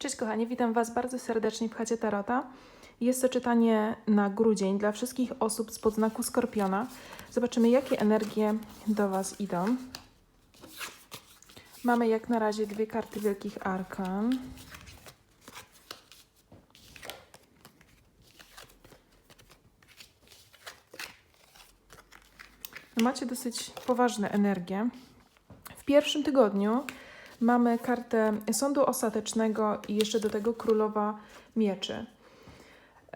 Cześć kochani, witam Was bardzo serdecznie w chacie Tarota. Jest to czytanie na grudzień dla wszystkich osób z podznaku Skorpiona. Zobaczymy, jakie energie do Was idą. Mamy jak na razie dwie karty Wielkich Arkan. Macie dosyć poważne energie. W pierwszym tygodniu mamy kartę sądu ostatecznego i jeszcze do tego królowa mieczy.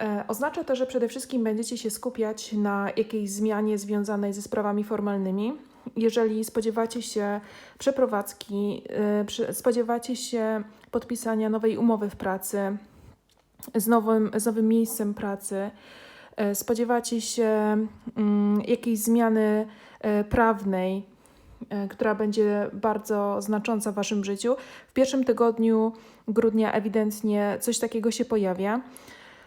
E, oznacza to, że przede wszystkim będziecie się skupiać na jakiejś zmianie związanej ze sprawami formalnymi. Jeżeli spodziewacie się przeprowadzki, e, spodziewacie się podpisania nowej umowy w pracy, z nowym, z nowym miejscem pracy, e, spodziewacie się mm, jakiejś zmiany prawnej, która będzie bardzo znacząca w Waszym życiu. W pierwszym tygodniu grudnia ewidentnie coś takiego się pojawia.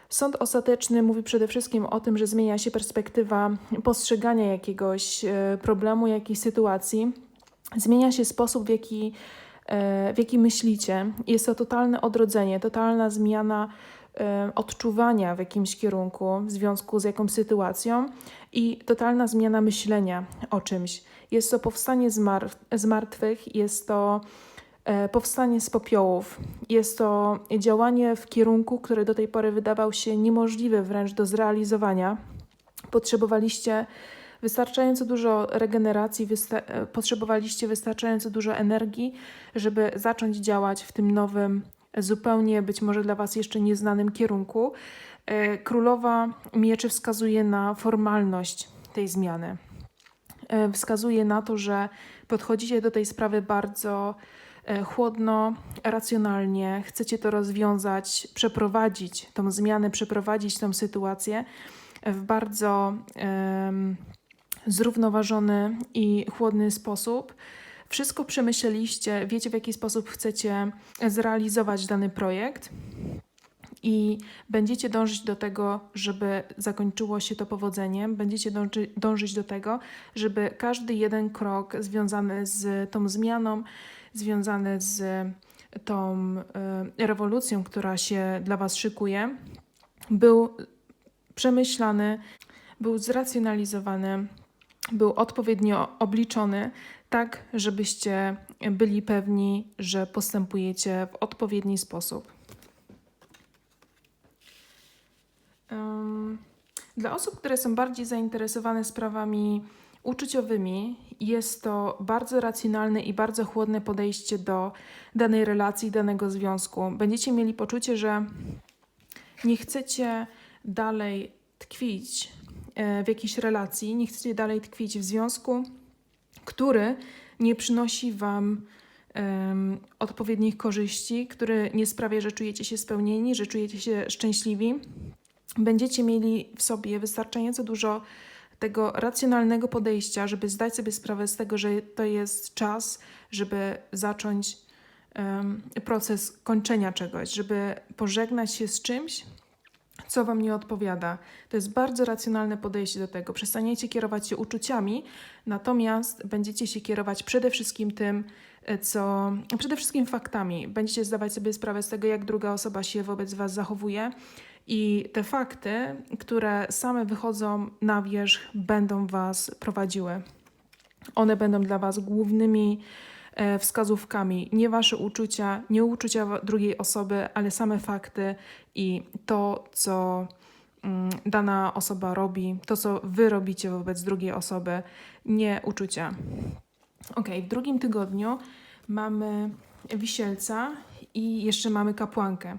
Sąd ostateczny mówi przede wszystkim o tym, że zmienia się perspektywa postrzegania jakiegoś e, problemu, jakiejś sytuacji. Zmienia się sposób, w jaki, e, w jaki myślicie. Jest to totalne odrodzenie, totalna zmiana e, odczuwania w jakimś kierunku w związku z jakąś sytuacją i totalna zmiana myślenia o czymś. Jest to powstanie z, mar- z martwych, jest to e, powstanie z popiołów, jest to działanie w kierunku, który do tej pory wydawał się niemożliwy wręcz do zrealizowania. Potrzebowaliście wystarczająco dużo regeneracji, wysta- e, potrzebowaliście wystarczająco dużo energii, żeby zacząć działać w tym nowym, zupełnie być może dla Was jeszcze nieznanym kierunku. E, Królowa Mieczy wskazuje na formalność tej zmiany. E, Wskazuje na to, że podchodzicie do tej sprawy bardzo e, chłodno, racjonalnie, chcecie to rozwiązać, przeprowadzić tą zmianę, przeprowadzić tą sytuację w bardzo em, zrównoważony i chłodny sposób. Wszystko przemyśleliście, wiecie w jaki sposób chcecie zrealizować dany projekt i będziecie dążyć do tego, żeby zakończyło się to powodzeniem, będziecie dąży, dążyć do tego, żeby każdy jeden krok związany z tą zmianą, związany z tą e, rewolucją, która się dla Was szykuje, był przemyślany, był zracjonalizowany, był odpowiednio obliczony, tak żebyście byli pewni, że postępujecie w odpowiedni sposób. Dla osób, które są bardziej zainteresowane sprawami uczuciowymi, jest to bardzo racjonalne i bardzo chłodne podejście do danej relacji, danego związku. Będziecie mieli poczucie, że nie chcecie dalej tkwić w jakiejś relacji, nie chcecie dalej tkwić w związku, który nie przynosi Wam em, odpowiednich korzyści, który nie sprawia, że czujecie się spełnieni, że czujecie się szczęśliwi. Będziecie mieli w sobie wystarczająco dużo tego racjonalnego podejścia, żeby zdać sobie sprawę z tego, że to jest czas, żeby zacząć em, proces kończenia czegoś, żeby pożegnać się z czymś, co Wam nie odpowiada. To jest bardzo racjonalne podejście do tego. Przestaniecie kierować się uczuciami, natomiast będziecie się kierować przede wszystkim tym, e, co. przede wszystkim faktami. Będziecie zdawać sobie sprawę z tego, jak druga osoba się wobec Was zachowuje. I te fakty, które same wychodzą na wierzch, będą Was prowadziły. One będą dla Was głównymi wskazówkami. Nie Wasze uczucia, nie uczucia drugiej osoby, ale same fakty i to, co mm, dana osoba robi, to, co Wy robicie wobec drugiej osoby, nie uczucia. Ok, w drugim tygodniu mamy wisielca i jeszcze mamy kapłankę.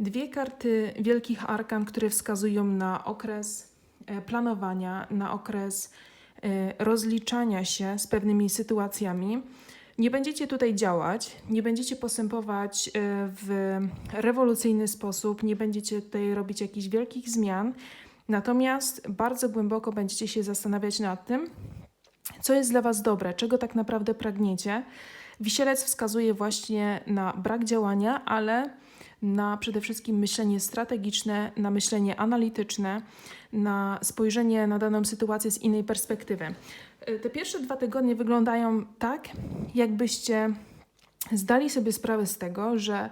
Dwie karty wielkich arkan, które wskazują na okres e, planowania, na okres e, rozliczania się z pewnymi sytuacjami. Nie będziecie tutaj działać, nie będziecie postępować e, w rewolucyjny sposób, nie będziecie tutaj robić jakichś wielkich zmian, natomiast bardzo głęboko będziecie się zastanawiać nad tym, co jest dla Was dobre, czego tak naprawdę pragniecie. Wisielec wskazuje właśnie na brak działania, ale na przede wszystkim myślenie strategiczne, na myślenie analityczne, na spojrzenie na daną sytuację z innej perspektywy. Y, Te pierwsze dwa tygodnie wyglądają tak, jakbyście zdali sobie sprawę z tego, że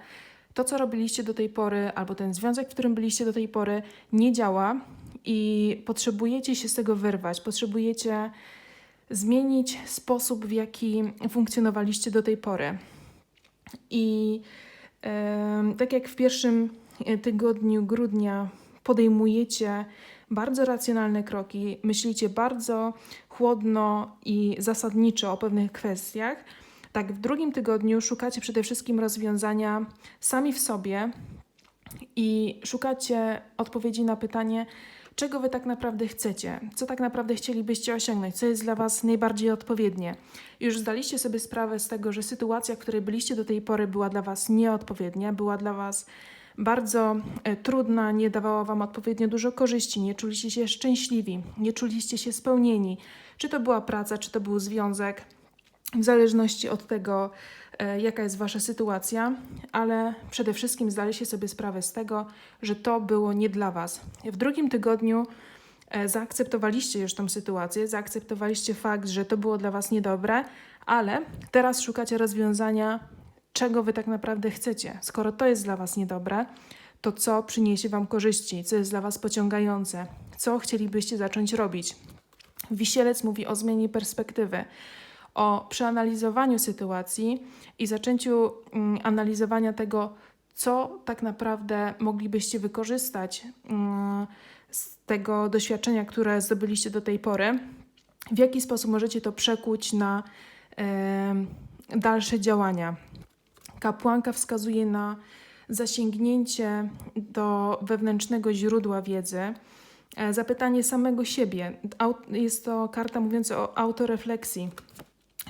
to, co robiliście do tej pory, albo ten związek, w którym byliście do tej pory, nie działa i potrzebujecie się z tego wyrwać, potrzebujecie zmienić sposób, w jaki funkcjonowaliście do tej pory. I tak jak w pierwszym e, tygodniu grudnia podejmujecie bardzo racjonalne kroki, myślicie bardzo chłodno i zasadniczo o pewnych kwestiach, tak w drugim tygodniu szukacie przede wszystkim rozwiązania sami w sobie i szukacie odpowiedzi na pytanie, czego wy tak naprawdę chcecie, co tak naprawdę chcielibyście osiągnąć, co jest dla was najbardziej odpowiednie. Już zdaliście sobie sprawę z tego, że sytuacja, w której byliście do tej pory, była dla was nieodpowiednia, była dla was bardzo e, trudna, nie dawała wam odpowiednio dużo korzyści, nie czuliście się szczęśliwi, nie czuliście się spełnieni. Czy to była praca, czy to był związek, w zależności od tego, e, jaka jest wasza sytuacja, ale przede wszystkim zdaliście sobie sprawę z tego, że to było nie dla was. W drugim tygodniu e, zaakceptowaliście już tą sytuację, zaakceptowaliście fakt, że to było dla was niedobre, ale teraz szukacie rozwiązania, czego wy tak naprawdę chcecie. Skoro to jest dla was niedobre, to co przyniesie wam korzyści, co jest dla was pociągające, co chcielibyście zacząć robić. Wisielec mówi o zmianie perspektywy, o przeanalizowaniu sytuacji i zaczęciu mm, analizowania tego, co tak naprawdę moglibyście wykorzystać mm, z tego doświadczenia, które zdobyliście do tej pory, w jaki sposób możecie to przekuć na em, dalsze działania. Kapłanka wskazuje na zasięgnięcie do wewnętrznego źródła wiedzy, e, zapytanie samego siebie. Jest to karta mówiąca o autorefleksji.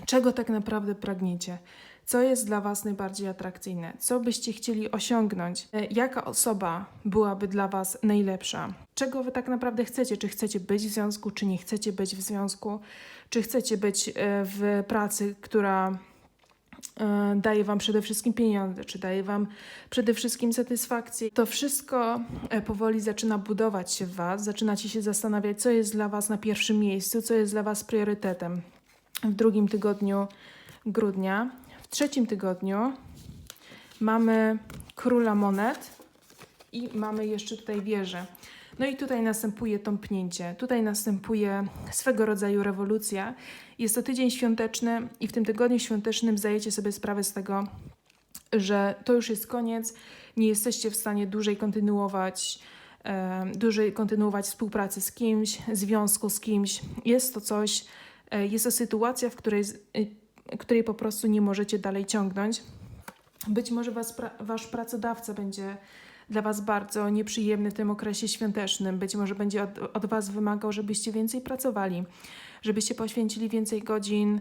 Czego tak naprawdę pragniecie? Co jest dla Was najbardziej atrakcyjne? Co byście chcieli osiągnąć? E, Jaka osoba byłaby dla Was najlepsza? Czego Wy tak naprawdę chcecie? Czy chcecie być w związku, czy nie chcecie być w związku? Czy chcecie być e, w pracy, która daje Wam przede wszystkim pieniądze, czy daje Wam przede wszystkim satysfakcję. To wszystko e, powoli zaczyna budować się w Was, zaczynacie się zastanawiać, co jest dla Was na pierwszym miejscu, co jest dla Was priorytetem. W drugim tygodniu grudnia, w trzecim tygodniu mamy króla monet i mamy jeszcze tutaj wieżę. No i tutaj następuje tąpnięcie, tutaj następuje swego rodzaju rewolucja. Jest to tydzień świąteczny i w tym tygodniu świątecznym zdajecie sobie sprawę z tego, że to już jest koniec, nie jesteście w stanie dłużej kontynuować, e, dłużej kontynuować współpracy z kimś, związku z kimś. Jest to coś, e, jest to sytuacja, w której, y, której po prostu nie możecie dalej ciągnąć. Być może was, wasz pracodawca będzie dla Was bardzo nieprzyjemny w tym okresie świątecznym. Być może będzie od, od Was wymagał, żebyście więcej pracowali, żebyście poświęcili więcej godzin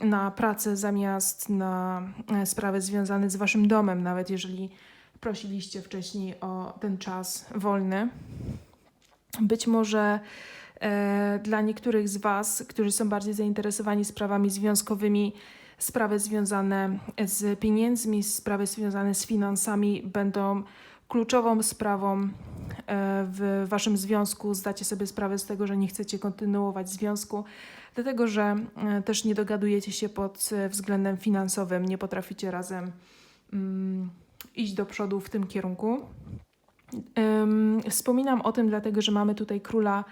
na pracę zamiast na e, sprawy związane z Waszym domem, nawet jeżeli prosiliście wcześniej o ten czas wolny. Być może e, dla niektórych z Was, którzy są bardziej zainteresowani sprawami związkowymi, sprawy związane z pieniędzmi, sprawy związane z finansami będą kluczową sprawą e, w Waszym związku. Zdacie sobie sprawę z tego, że nie chcecie kontynuować związku, dlatego że e, też nie dogadujecie się pod e, względem finansowym, nie potraficie razem mm, iść do przodu w tym kierunku. Wspominam o tym, dlatego że mamy tutaj króla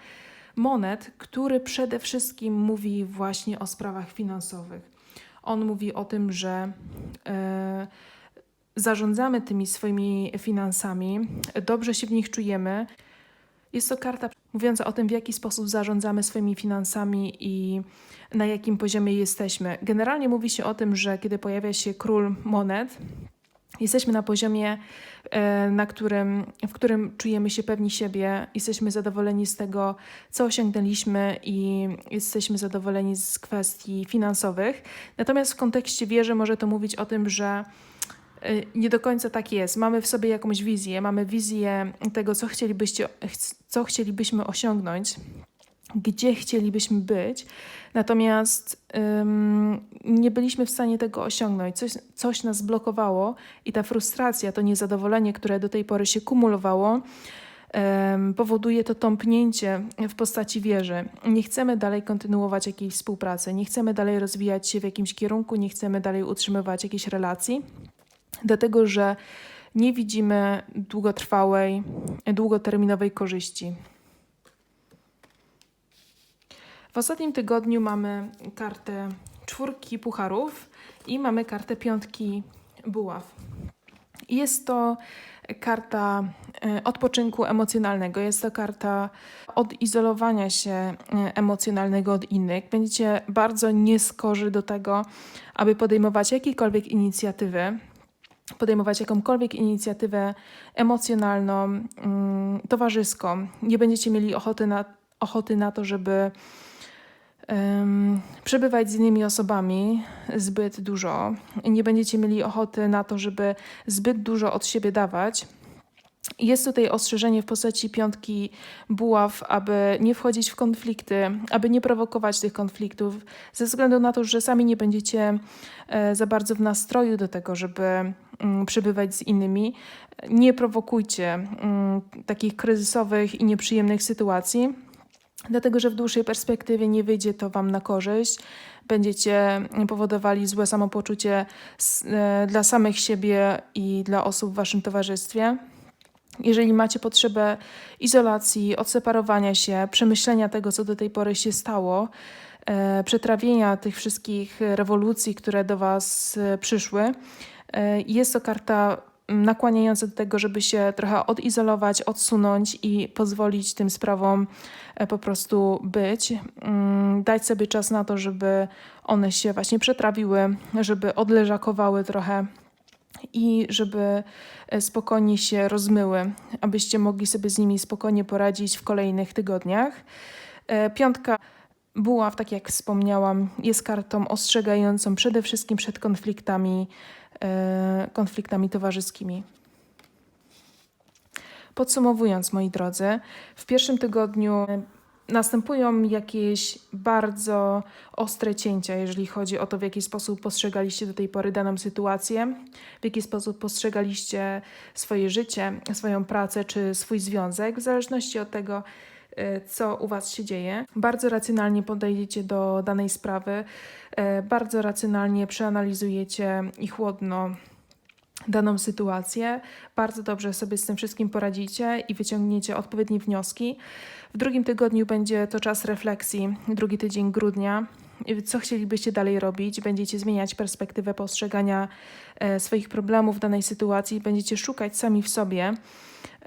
monet, który przede wszystkim mówi właśnie o sprawach finansowych. On mówi o tym, że e, zarządzamy tymi swoimi finansami, dobrze się w nich czujemy. Jest to karta mówiąca o tym, w jaki sposób zarządzamy swoimi finansami i na jakim poziomie jesteśmy. Generalnie mówi się o tym, że kiedy pojawia się król monet, jesteśmy na poziomie, e, na którym, w którym czujemy się pewni siebie, jesteśmy zadowoleni z tego, co osiągnęliśmy i jesteśmy zadowoleni z kwestii finansowych. Natomiast w kontekście wieży może to mówić o tym, że e, nie do końca tak jest. Mamy w sobie jakąś wizję, mamy wizję tego, co, chcielibyście, chc- co chcielibyśmy osiągnąć, gdzie chcielibyśmy być, natomiast nie byliśmy w stanie tego osiągnąć. Coś, coś nas blokowało i ta frustracja, to niezadowolenie, które do tej pory się kumulowało, powoduje to tąpnięcie w postaci wieży. Nie chcemy dalej kontynuować jakiejś współpracy, nie chcemy dalej rozwijać się w jakimś kierunku, nie chcemy dalej utrzymywać jakiejś relacji. dlatego że nie widzimy długotrwałej, długoterminowej korzyści. W ostatnim tygodniu mamy kartę czwórki pucharów i mamy kartę piątki buław. Jest to karta e, odpoczynku emocjonalnego, jest to karta odizolowania się e, emocjonalnego od innych. Będziecie bardzo nieskorzy do tego, aby podejmować jakiekolwiek inicjatywy, podejmować jakąkolwiek inicjatywę emocjonalną, mm, towarzyską. Nie będziecie mieli ochoty na, ochoty na to, żeby um, przebywać z innymi osobami zbyt dużo. Nie będziecie mieli ochoty na to, żeby zbyt dużo od siebie dawać. Jest tutaj ostrzeżenie w postaci piątki buław, aby nie wchodzić w konflikty, aby nie prowokować tych konfliktów, ze względu na to, że sami nie będziecie e, za bardzo w nastroju do tego, żeby mm, przebywać z innymi. Nie prowokujcie mm, takich kryzysowych i nieprzyjemnych sytuacji dlatego że w dłuższej perspektywie nie wyjdzie to Wam na korzyść. Będziecie powodowali złe samopoczucie e, dla samych siebie i dla osób w Waszym towarzystwie. Jeżeli macie potrzebę izolacji, odseparowania się, przemyślenia tego, co do tej pory się stało, e, przetrawienia tych wszystkich rewolucji, które do Was e, przyszły, jest to karta nakłaniające do tego, żeby się trochę odizolować, odsunąć i pozwolić tym sprawom e, po prostu być. Mm, dać sobie czas na to, żeby one się właśnie przetrawiły, żeby odleżakowały trochę i żeby e, spokojnie się rozmyły, abyście mogli sobie z nimi spokojnie poradzić w kolejnych tygodniach. E, piątka buław, tak jak wspomniałam, jest kartą ostrzegającą przede wszystkim przed konfliktami konfliktami towarzyskimi. Podsumowując, moi drodzy, w pierwszym tygodniu następują jakieś bardzo ostre cięcia, jeżeli chodzi o to, w jaki sposób postrzegaliście do tej pory daną sytuację, w jaki sposób postrzegaliście swoje życie, swoją pracę czy swój związek, w zależności od tego, E, co u Was się dzieje. Bardzo racjonalnie podejdziecie do danej sprawy, e, bardzo racjonalnie przeanalizujecie i chłodno daną sytuację, bardzo dobrze sobie z tym wszystkim poradzicie i wyciągniecie odpowiednie wnioski. W drugim tygodniu będzie to czas refleksji, drugi tydzień grudnia. Co chcielibyście dalej robić? Będziecie zmieniać perspektywę postrzegania e, swoich problemów w danej sytuacji, będziecie szukać sami w sobie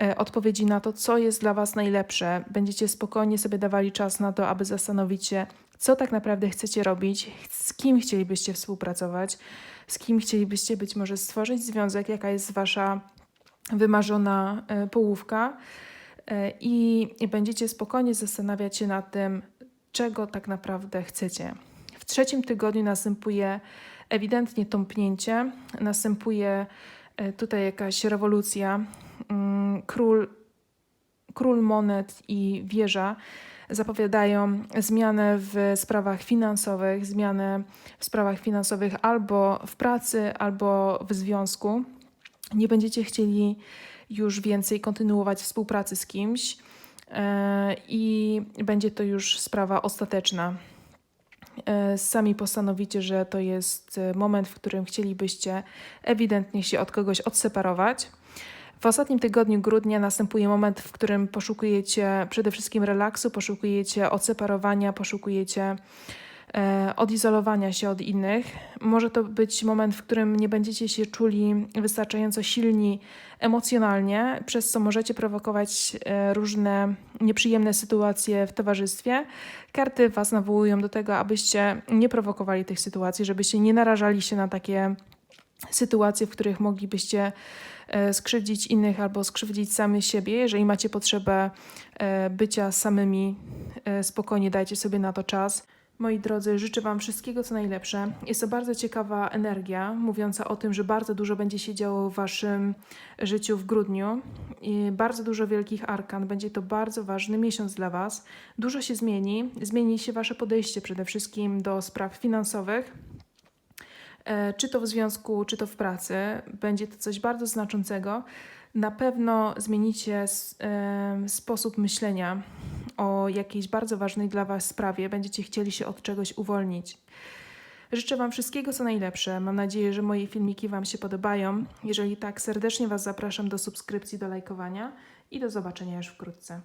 E, odpowiedzi na to, co jest dla Was najlepsze. Będziecie spokojnie sobie dawali czas na to, aby zastanowić się, co tak naprawdę chcecie robić, z kim chcielibyście współpracować, z kim chcielibyście być może stworzyć związek, jaka jest Wasza wymarzona e, połówka. E, I będziecie spokojnie zastanawiać się nad tym, czego tak naprawdę chcecie. W trzecim tygodniu następuje ewidentnie tąpnięcie, następuje tutaj jakaś rewolucja, Mm, król, król monet i wieża zapowiadają zmianę w sprawach finansowych, zmianę w sprawach finansowych albo w pracy, albo w związku. Nie będziecie chcieli już więcej kontynuować współpracy z kimś e, i będzie to już sprawa ostateczna. E, sami postanowicie, że to jest moment, w którym chcielibyście ewidentnie się od kogoś odseparować. W ostatnim tygodniu grudnia następuje moment, w którym poszukujecie przede wszystkim relaksu, poszukujecie odseparowania, poszukujecie e, odizolowania się od innych. Może to być moment, w którym nie będziecie się czuli wystarczająco silni emocjonalnie, przez co możecie prowokować e, różne nieprzyjemne sytuacje w towarzystwie. Karty Was nawołują do tego, abyście nie prowokowali tych sytuacji, żebyście nie narażali się na takie sytuacje, w których moglibyście E, skrzywdzić innych albo skrzywdzić sami siebie. Jeżeli macie potrzebę e, bycia samymi, e, spokojnie dajcie sobie na to czas. Moi drodzy, życzę Wam wszystkiego co najlepsze. Jest to bardzo ciekawa energia, mówiąca o tym, że bardzo dużo będzie się działo w Waszym życiu w grudniu. I bardzo dużo wielkich arkan. Będzie to bardzo ważny miesiąc dla Was. Dużo się zmieni. Zmieni się Wasze podejście przede wszystkim do spraw finansowych czy to w związku, czy to w pracy, będzie to coś bardzo znaczącego. Na pewno zmienicie sposób myślenia o jakiejś bardzo ważnej dla Was sprawie, będziecie chcieli się od czegoś uwolnić. Życzę Wam wszystkiego co najlepsze. Mam nadzieję, że moje filmiki Wam się podobają. Jeżeli tak, serdecznie Was zapraszam do subskrypcji, do lajkowania i do zobaczenia już wkrótce.